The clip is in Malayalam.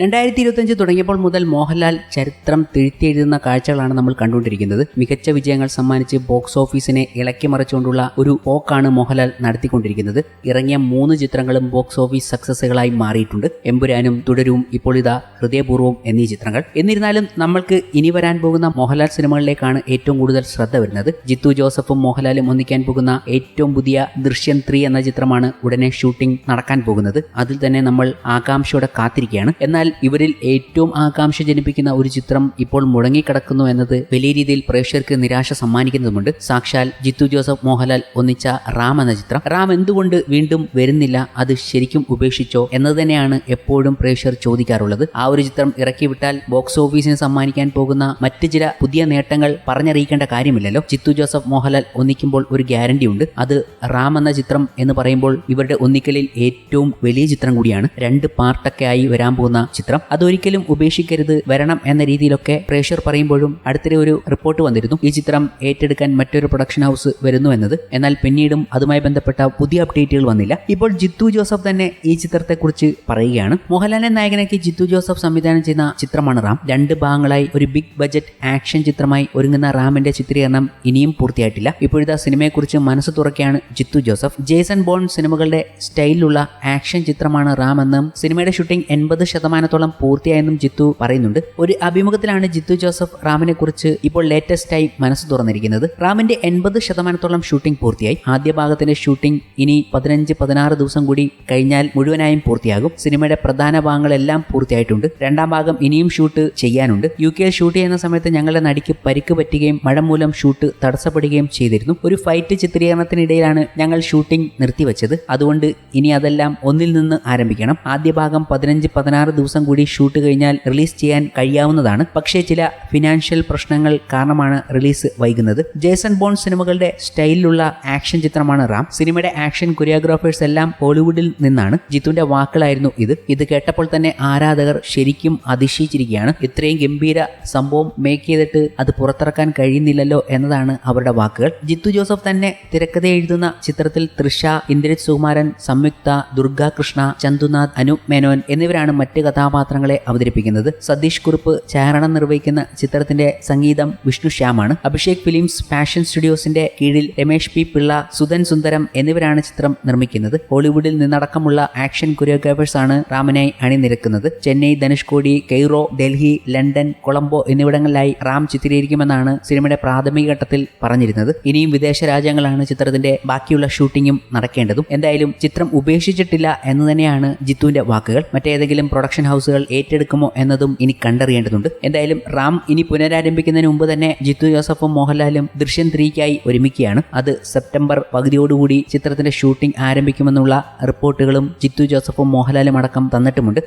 രണ്ടായിരത്തി ഇരുപത്തിയഞ്ച് തുടങ്ങിയപ്പോൾ മുതൽ മോഹൻലാൽ ചരിത്രം തിരുത്തിയെഴുതുന്ന കാഴ്ചകളാണ് നമ്മൾ കണ്ടുകൊണ്ടിരിക്കുന്നത്. മികച്ച വിജയങ്ങൾ സമ്മാനിച്ച് ബോക്സ് ഓഫീസിനെ ഇളക്കി മറിച്ചുകൊണ്ടുള്ള ഒരു പോക്കാണ് മോഹൻലാൽ നടത്തിക്കൊണ്ടിരിക്കുന്നത്. ഇറങ്ങിയ മൂന്ന് ചിത്രങ്ങളും ബോക്സ് ഓഫീസ് സക്സസുകളായി മാറിയിട്ടുണ്ട്. എമ്പുരാനും തുടരും ഇപ്പോൾ ഇതാ ഹൃദയപൂർവം എന്നീ ചിത്രങ്ങൾ. എന്നിരുന്നാലും നമ്മൾക്ക് ഇനി വരാൻ പോകുന്ന മോഹൻലാൽ സിനിമകളിലേക്കാണ് ഏറ്റവും കൂടുതൽ ശ്രദ്ധ വരുന്നത്. ജിത്തു ജോസഫും മോഹൻലാലും ഒന്നിക്കാൻ പോകുന്ന ഏറ്റവും പുതിയ ദൃശ്യം ത്രീ എന്ന ചിത്രമാണ് ഉടനെ ഷൂട്ടിംഗ് നടക്കാൻ പോകുന്നത്. അതിൽ തന്നെ നമ്മൾ ആകാംക്ഷയോടെ കാത്തിരിക്കുകയാണ്. എന്നാൽ ഇവരിൽ ഏറ്റവും ആകാംക്ഷ ജനിപ്പിക്കുന്ന ഒരു ചിത്രം ഇപ്പോൾ മുടങ്ങിക്കിടക്കുന്നു എന്നത് വലിയ രീതിയിൽ പ്രേക്ഷകർക്ക് നിരാശ സമ്മാനിക്കുന്നതുമുണ്ട്. സാക്ഷാൽ ജിത്തു ജോസഫ് മോഹൻലാൽ ഒന്നിച്ച റാം എന്ന ചിത്രം. റാം എന്തുകൊണ്ട് വീണ്ടും വരുന്നില്ല? അത് ശരിക്കും ഉപേക്ഷിച്ചോ എന്നത് തന്നെയാണ് എപ്പോഴും പ്രേക്ഷകർ ചോദിക്കാറുള്ളത്. ആ ഒരു ചിത്രം ഇറക്കി വിട്ടാൽ ബോക്സ് ഓഫീസിന് സമ്മാനിക്കാൻ പോകുന്ന മറ്റ് ചില പുതിയ നേട്ടങ്ങൾ പറഞ്ഞറിയിക്കേണ്ട കാര്യമില്ലല്ലോ. ജിത്തു ജോസഫ് മോഹൻലാൽ ഒന്നിക്കുമ്പോൾ ഒരു ഗ്യാരണ്ടി ഉണ്ട്. അത് റാം എന്ന ചിത്രം എന്ന് പറയുമ്പോൾ ഇവരുടെ ഒന്നിക്കലിൽ ഏറ്റവും വലിയ ചിത്രം കൂടിയാണ്. രണ്ട് പാർട്ടൊക്കെ ആയി വരാൻ പോകുന്ന ചിത്രം. അതൊരിക്കലും ഉപേക്ഷിക്കരുത് വരണം എന്ന രീതിയിലൊക്കെ പ്രേഷർ പറയുമ്പോഴും അടുത്തിടെ ഒരു റിപ്പോർട്ട് വന്നിരുന്നു. ഈ ചിത്രം ഏറ്റെടുക്കാൻ മറ്റൊരു പ്രൊഡക്ഷൻ ഹൗസ് വരുന്നു എന്നത്. എന്നാൽ പിന്നീടും അതുമായി ബന്ധപ്പെട്ട പുതിയ അപ്ഡേറ്റുകൾ വന്നില്ല. ഇപ്പോൾ ജിത്തു ജോസഫ് തന്നെ ഈ ചിത്രത്തെക്കുറിച്ച് പറയുകയാണ്. മോഹൻലാലിനെ നായകനാക്കി ജിത്തു ജോസഫ് സംവിധാനം ചെയ്യുന്ന ചിത്രമാണ് റാം. രണ്ട് ഭാഗങ്ങളായി ഒരു ബിഗ് ബജറ്റ് ആക്ഷൻ ചിത്രമായി ഒരുങ്ങുന്ന റാമിന്റെ ചിത്രീകരണം ഇനിയും പൂർത്തിയായിട്ടില്ല. ഇപ്പോഴത്തെ സിനിമയെക്കുറിച്ച് മനസ്സ് തുറക്കുകയാണ് ജിത്തു ജോസഫ്. ജേസൺ ബോൺ സിനിമകളുടെ സ്റ്റൈലിലുള്ള ആക്ഷൻ ചിത്രമാണ് റാം എന്നും സിനിമയുടെ ഷൂട്ടിംഗ് എൺപത് ശതമാനത്തോളം പൂർത്തിയായെന്നും ജിത്തു പറയുന്നുണ്ട്. ഒരു അഭിമുഖത്തിലാണ് ജിത്തു ജോസഫ് റാമിനെ കുറിച്ച് ഇപ്പോൾ ലേറ്റസ്റ്റ് ആയി മനസ്സ് തുറന്നിരിക്കുന്നത്. റാമിന്റെ എൺപത് ശതമാനത്തോളം ഷൂട്ടിംഗ് പൂർത്തിയായി. ആദ്യ ഭാഗത്തിന്റെ ഷൂട്ടിംഗ് ഇനി പതിനഞ്ച് പതിനാറ് ദിവസം കൂടി കഴിഞ്ഞാൽ മുഴുവനായും പൂർത്തിയാകും. സിനിമയുടെ പ്രധാന ഭാഗങ്ങളെല്ലാം പൂർത്തിയായിട്ടുണ്ട്. രണ്ടാം ഭാഗം ഇനിയും ഷൂട്ട് ചെയ്യാനുണ്ട്. യു കെയിൽ ഷൂട്ട് ചെയ്യുന്ന സമയത്ത് ഞങ്ങളുടെ നടിക്ക് പരിക്ക് പറ്റുകയും മഴ മൂലം ഷൂട്ട് തടസ്സപ്പെടുകയും ചെയ്തിരുന്നു. ഒരു ഫൈറ്റ് ചിത്രീകരണത്തിനിടയിലാണ് ഞങ്ങൾ ഷൂട്ടിംഗ് നിർത്തിവെച്ചത്. അതുകൊണ്ട് ഇനി അതെല്ലാം ഒന്നിൽ നിന്ന് ആരംഭിക്കണം. ആദ്യ ഭാഗം പതിനഞ്ച് പതിനാറ് ദിവസം കൂടി ഷൂട്ട് കഴിഞ്ഞാൽ റിലീസ് ചെയ്യാൻ കഴിയാവുന്നതാണ്. പക്ഷേ ചില ഫിനാൻഷ്യൽ പ്രശ്നങ്ങൾ കാരണമാണ് റിലീസ് വൈകുന്നത്. ജേസൺ ബോൺ സിനിമകളുടെ സ്റ്റൈലിലുള്ള ആക്ഷൻ ചിത്രമാണ് റാം. സിനിമയുടെ ആക്ഷൻ കൊറിയോഗ്രാഫേഴ്സ് എല്ലാം ഹോളിവുഡിൽ നിന്നാണ്. ജിത്തുവിന്റെ വാക്കുകളായിരുന്നു ഇത്. ഇത് കേട്ടപ്പോൾ തന്നെ ആരാധകർ ശരിക്കും അതിശയിച്ചിരിക്കുകയാണ്. ഇത്രയും ഗംഭീര സംഭവം മേക്ക് ചെയ്തിട്ട് അത് പുറത്തിറക്കാൻ കഴിയുന്നില്ലല്ലോ എന്നതാണ് അവരുടെ വാക്കുകൾ. ജിത്തു ജോസഫ് തന്നെ തിരക്കഥ എഴുതുന്ന ചിത്രത്തിൽ തൃഷ ഇന്ദ്രജിത് സുകുമാരൻ സംയുക്ത ദുർഗാ കൃഷ്ണ ചന്തുനാഥ് അനൂപ് മേനോൻ എന്നിവരാണ് മറ്റ് കഥാപാത്രങ്ങളെ അവതരിപ്പിക്കുന്നത് സതീഷ് കുറുപ്പ് ചാരണം നിർവഹിക്കുന്ന ചിത്രത്തിന്റെ സംഗീതം വിഷ്ണു ശ്യാമാണ്. അഭിഷേക് ഫിലിംസ് ഫാഷൻ സ്റ്റുഡിയോസിന്റെ കീഴിൽ രമേഷ് പി. പിള്ള സുധൻ സുന്ദരം എന്നിവരാണ് ചിത്രം നിർമ്മിക്കുന്നത്. ഹോളിവുഡിൽ നിന്നടക്കമുള്ള ആക്ഷൻ കൊറിയോഗ്രാഫേഴ്സ് ആണ് റാമിനായി അണിനിരക്കുന്നത്. ചെന്നൈ ധനുഷ്കോടി കെയ്റോ ഡൽഹി ലണ്ടൻ കൊളംബോ എന്നിവിടങ്ങളിലായി റാം ചിത്രീകരിക്കുമെന്നാണ് സിനിമയുടെ പ്രാഥമിക ഘട്ടത്തിൽ പറഞ്ഞിരുന്നത്. ഇനിയും വിദേശ രാജ്യങ്ങളാണ് ചിത്രത്തിന്റെ ബാക്കിയുള്ള ഷൂട്ടിങ്ങും നടക്കേണ്ടതും. എന്തായാലും ചിത്രം ഉപേക്ഷിച്ചിട്ടില്ല എന്ന് തന്നെയാണ് ജിത്തുവിന്റെ വാക്കുകൾ. മറ്റേതെങ്കിലും പ്രൊഡക്ഷൻ ഹൗസുകൾ ഏറ്റെടുക്കുമോ എന്നതും ഇനി കണ്ടറിയേണ്ടതുണ്ട്. എന്തായാലും റാം ഇനി പുനരാരംഭിക്കുന്നതിന് മുമ്പ് തന്നെ ജിത്തു ജോസഫും മോഹൻലാലും ദൃശ്യം ത്രീക്കായി ഒരുമിക്കുകയാണ്. അത് സെപ്റ്റംബർ പകുതിയോടുകൂടി ചിത്രത്തിന്റെ ഷൂട്ടിംഗ് ആരംഭിക്കുമെന്നുള്ള റിപ്പോർട്ടുകളും ജിത്തു ജോസഫും മോഹൻലാലും അടക്കം തന്നിട്ടുമുണ്ട്.